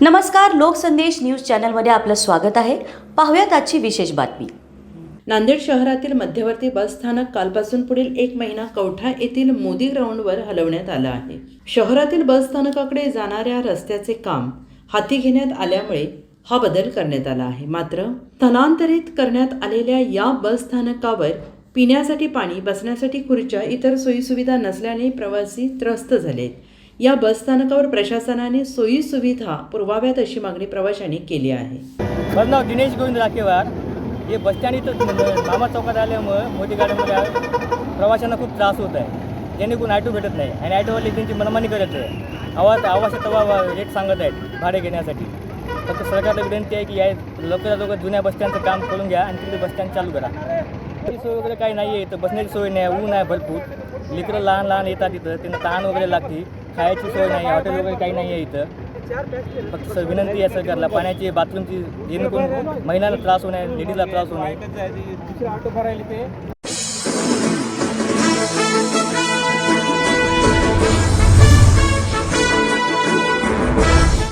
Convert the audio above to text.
नमस्कार लोकसंदेश न्यूज चॅनलमध्ये आपलं स्वागत आहे. पाहूयात आजची विशेष बातमी. नांदेड शहरातील मध्यवर्ती बस स्थानक कालपासून पुढील एक महिना कवठा येथील मोदी ग्राउंडवर हलवण्यात आलं आहे. शहरातील बस स्थानकाकडे जाणाऱ्या रस्त्याचे काम हाती घेण्यात आल्यामुळे हा बदल करण्यात आला आहे. मात्र स्थलांतरित करण्यात आलेल्या या बस स्थानकावर पिण्यासाठी पाणी बसण्यासाठी खुर्च्या इतर सोयीसुविधा नसल्याने प्रवासी त्रस्त झालेत. या बस स्थानकावर प्रशासनाने सोयी सुविधा पुरवाव्यात अशी मागणी प्रवाशांनी केली आहे. माझं नाव दिनेश गोविंद राखेवार हे बसस्टँड इथं मामा चौकात आल्यामुळं मोदी गार्डनमध्ये प्रवाशांना खूप त्रास होत आहे. जेणेकरून ॲटो भेटत नाही आणि ॲटोवाले त्यांची मनमानी करत आहे. आवाज आवाज तवा रेट सांगत आहेत भाडे घेण्यासाठी. फक्त सरकारला विनंती आहे की या लवकरात लवकर जुन्या बसस्टँडचं काम करून घ्या आणि तिथे बसस्टँड चालू करा. ती सोय वगैरे काही नाही आहे इथं बसण्याची सोय नाही ऊन आहे भरपूर. लेकरं लहान लहान येतात इथं त्यांना ताण वगैरे लागते. खायची सोय नाही हॉटेल वगैरे काही नाही आहे इथं. फक्त सर विनंती आहे सरकारला पाण्याची बाथरूमची जेणेकरून महिलांना त्रास होऊ नये लेडीजला त्रास होऊ नये.